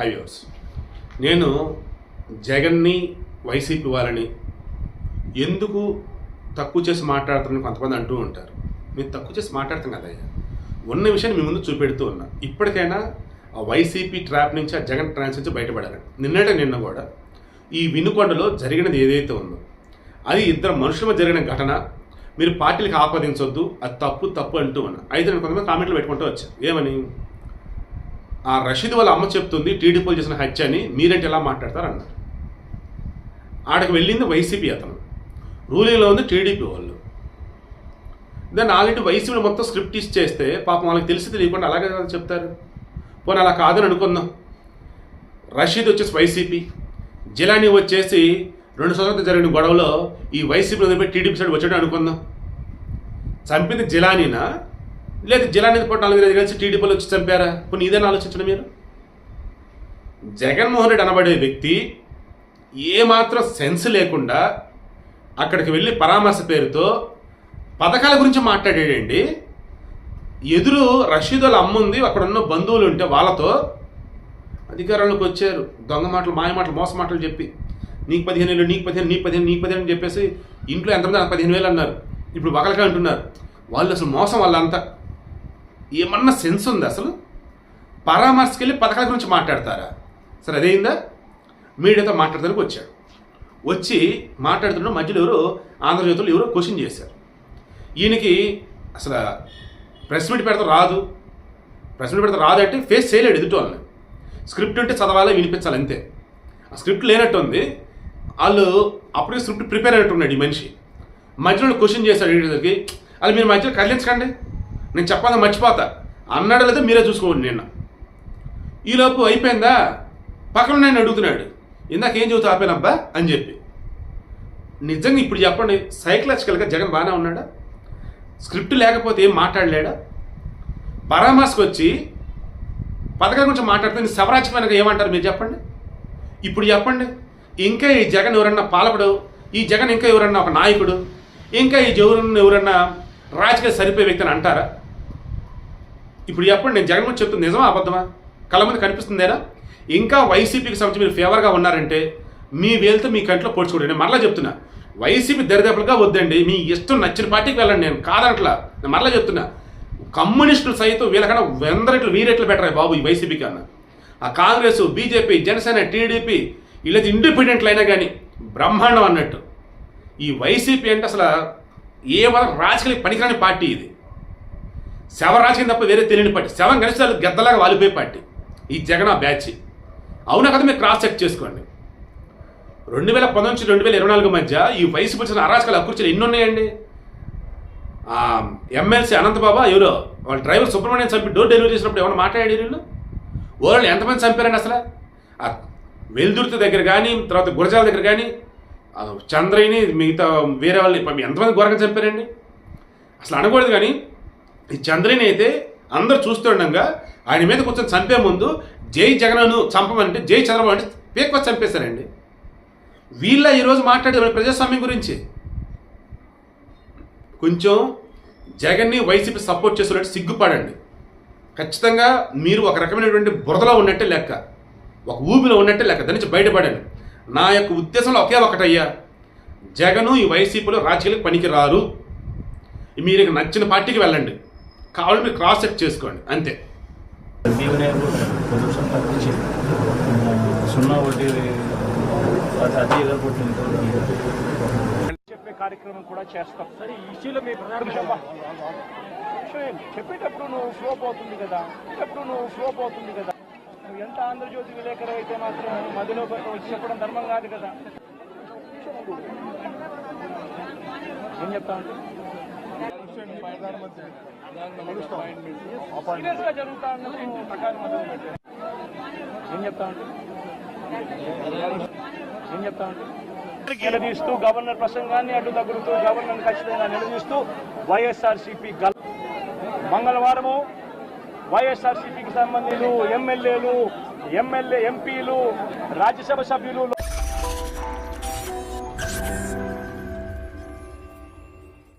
Highways. నేను జగన్ని YCP వాళ్ళని ఎందుకు తక్కువ చేసి మాట్లాడుతున్నాను కొంతమంది అంటూ ఉంటారు. మీరు తక్కువ చేసి మాట్లాడతాం కదయ్యా. ఉన్న విషయాన్ని మీ ముందు చూపెడుతూ ఉన్నా. ఇప్పటికైనా ఆ వైసీపీ ట్రాప్ నుంచి ఆ జగన్ ట్రాన్స్ నుంచి బయటపడాలని. నిన్నటే నిన్న కూడా ఈ వినుకొండలో జరిగినది ఏదైతే ఉందో అది ఇద్దరు మనుషుల జరిగిన ఘటన. మీరు పార్టీలకు ఆపాదించొద్దు. అది తప్పు తప్పు అంటూ ఉన్నా. అయితే నేను కొంతమంది కామెంట్లు పెట్టుకుంటూ వచ్చాను ఏమని? ఆ రషీద్ వాళ్ళ అమ్మ చెప్తుంది టీడీపీలు చేసిన హత్య అని మీరంటే ఎలా మాట్లాడతారు అన్నారు ఆడకు వెళ్ళింది వైసీపీ అతను. రూలింగ్లో ఉంది టీడీపీ వాళ్ళు. దాన్ని ఆల్రెడీ వైసీపీ మొత్తం స్క్రిప్ట్ ఇచ్చేస్తే పాపం వాళ్ళకి తెలిసి తెలియకుండా అలాగే కదా చెప్తారు. పోనీ అలా కాదని అనుకుందాం. రషీద్ వచ్చేసి వైసీపీ. జిలానీ వచ్చేసి రెండు సంవత్సరాలు జరిగిన గొడవలో ఈ వైసీపీ టీడీపీ సైడ్ వచ్చాడు అనుకుందాం. చంపింది జిలానీనా? లేదు జిల్లా పాటు నాలుగు ఐదు కలిసి టీడీపీలో వచ్చి చంపారా? కొన్ని ఇదేనా ఆలోచించడం మీరు? జగన్మోహన్ రెడ్డి అనబడే వ్యక్తి ఏమాత్రం సెన్స్ లేకుండా అక్కడికి వెళ్ళి పరామర్శ పేరుతో పథకాల గురించి మాట్లాడాడండి. ఎదురు రషీద్ వాళ్ళ అమ్మ ఉంది అక్కడ ఉన్న బంధువులు ఉంటే వాళ్ళతో అధికారంలోకి వచ్చారు. దొంగ మాటలు మాయ మాటలు మోస మాటలు చెప్పి నీకు పదిహేను వేలు నీకు పదిహేను నీకు పదిహేను నీకు పదిహేను అని చెప్పేసి ఇంట్లో ఎంతమంది పదిహేను వేలు అన్నారు. ఇప్పుడు ఒకరికే అంటున్నారు. వాళ్ళు అసలు మోసం వాళ్ళంతా. ఏమన్నా సెన్స్ ఉంది అసలు? పరామర్శకి వెళ్ళి పథకాల గురించి మాట్లాడతారా? సరే అదేందా? మీడియాతో మాట్లాడడానికి వచ్చాడు. వచ్చి మాట్లాడుతున్న మధ్యలో ఎవరో ఆంధ్రజ్యోతిలో ఎవరో క్వశ్చన్ చేశారు. ఈయనకి అసలు ప్రెస్ మీట్ పెడితే రాదు. ప్రెస్ మీట్ పెడితే రాదు అంటే ఫేస్ చేయలేడు ఎదుటి వాళ్ళని స్క్రిప్ట్ ఉంటే చదవాలి వినిపించాలి అంతే. ఆ స్క్రిప్ట్ లేనట్టు ఉంది. వాళ్ళు అప్పుడే స్క్రిప్ట్ ప్రిపేర్ అయినట్టున్నాడు ఈ మనిషి. మధ్యలో క్వశ్చన్ చేశాడు ఎడిటర్కి. అది మీరు మధ్యలో కదిలించకండి. నేను చెప్పాలని మర్చిపోతా. అన్నాడు లేదా మీరే చూసుకోండి నిన్న. ఈలోపు అయిపోయిందా? పక్కన నేను అడుగుతున్నాడు. ఇందాక ఏం చదువుతా ఆపేనబ్బా? అని చెప్పి. నిజంగా ఇప్పుడు చెప్పండి సైకలాజికల్గా జగన్ బాగానే ఉన్నాడా? స్క్రిప్ట్ లేకపోతే ఏం మాట్లాడలేడా? పరామర్శకు వచ్చి పథకాల గురించి మాట్లాడితే నేను సవరాజ్యమైన ఏమంటారు మీరు చెప్పండి? ఇప్పుడు చెప్పండి ఇంకా ఈ జగన్ ఎవరన్నా పాలకుడు ఈ జగన్ ఇంకా ఎవరన్నా ఒక నాయకుడు ఇంకా ఈ జగన్ ఎవరన్నా రాజకీయ సరిపోయే వ్యక్తిని అంటారా? ఇప్పుడు చెప్పండి నేను జగన్ చెప్తుంది నిజమా అబద్ధమా? కళ్ళ మీద కనిపిస్తుందేనా ఇంకా వైసీపీకి సంబంధించి మీరు ఫేవర్గా ఉన్నారంటే మీ వేలుతో మీ కంట్లో పొడుచుకోండి. నేను మరలా చెప్తున్నా వైసీపీ దరిదాపులుగా వద్దండి. మీ ఇష్టం నచ్చిన పార్టీకి వెళ్ళండి. నేను కాదనట్లా నేను మరలా చెప్తున్నా కమ్యూనిస్టులు సైతం వీళ్ళకన్నా వందరెట్లు వీరెట్లు బెటర్ బాబు ఈ వైసీపీ కన్నా ఆ కాంగ్రెస్ బీజేపీ జనసేన టీడీపీ వీళ్ళది ఇండిపెండెంట్లు అయినా కానీ బ్రహ్మాండం అన్నట్టు. ఈ వైసీపీ అంటే అసలు ఏ వరకు రాజకీయ పనికిరాని పార్టీ ఇది. శవ రాజకీయం తప్ప వేరే తెలియని పార్టీ. శవం కలిసి వాళ్ళు గద్దలాగా వాలిపోయే పార్టీ. ఈ జగన్ ఆ బ్యాచ్. అవునా కదా మీరు క్రాస్ చెక్ చేసుకోండి. రెండు వేల పంతొమ్మిది నుంచి రెండు వేల ఇరవై నాలుగు మధ్య ఈ వయసు పుచ్చిన అరాచకాలు అకృత్యాలు ఎన్ని ఉన్నాయండి ఎమ్మెల్సీ అనంతబాబా ఎవరో వాళ్ళ డ్రైవర్ సుబ్రహ్మణ్యం చంపి డోర్ డెలివరీ చేసినప్పుడు ఏమైనా మాట్లాడాడు వీళ్ళు? ఓరళ్ళు ఎంతమంది చంపారండి అసలు? వెల్దుర్తి దగ్గర కానీ తర్వాత గురజాల దగ్గర కానీ చంద్రయ్యని మిగతా వేరే వాళ్ళని ఎంతమంది ఘోరంగా చంపారండి? అసలు అనకూడదు కానీ ఈ చంద్రని అయితే అందరు చూస్తుండగా ఆయన మీద కూర్చొని చంపే ముందు జై జగన్ను చంపమంటే జై చంద్రబాబు అంటే పేక్వ చంపేశారండి. వీళ్ళ ఈరోజు మాట్లాడే ప్రజాస్వామ్యం గురించి. కొంచెం జగన్ని వైసీపీ సపోర్ట్ చేస్తున్నట్టు సిగ్గుపడండి. ఖచ్చితంగా మీరు ఒక రకమైనటువంటి బురదలో ఉన్నట్టే లెక్క. ఒక ఊబిలో ఉన్నట్టే లెక్క. దాని నుంచి బయటపడండి. నా యొక్క ఉద్దేశంలో ఒకే ఒకటయ్యా. జగను ఈ వైసీపీలో రాజకీయాలకు పనికి రారు మీరు నచ్చిన పార్టీకి వెళ్ళండి. కావాలంటే మీరు క్రాస్ చెక్ చేసుకోండి అంతే. దీవెనేరు పొల్యూషన్ తగ్గించి సున్నా వడ్డీ అది చెప్పే కార్యక్రమం కూడా చేస్తాం. సరే ఈ ఇష్యూలో మీ? చెప్పేటప్పుడు నువ్వు ఫ్లో పోతుంది కదా. చెప్పేటప్పుడు నువ్వు ఫ్లో పోతుంది కదా. నువ్వు ఎంత ఆంధ్రజ్యోతి విలేకరు అయితే మాత్రం మధ్యలో వచ్చి చెప్పడం ధర్మం కాదు కదా. ఏం చెప్తా జరుగుతా. ఏం నిలదీస్తూ గవర్నర్ ప్రసంగాన్ని అడ్డు తగులుతూ గవర్నర్ ఖచ్చితంగా నిలదీస్తూ వైఎస్ఆర్సీపీ గల మంగళవారము వైఎస్ఆర్సీపీకి సంబంధించిన ఎమ్మెల్యేలు ఎమ్మెల్యే ఎంపీలు రాజ్యసభ సభ్యులు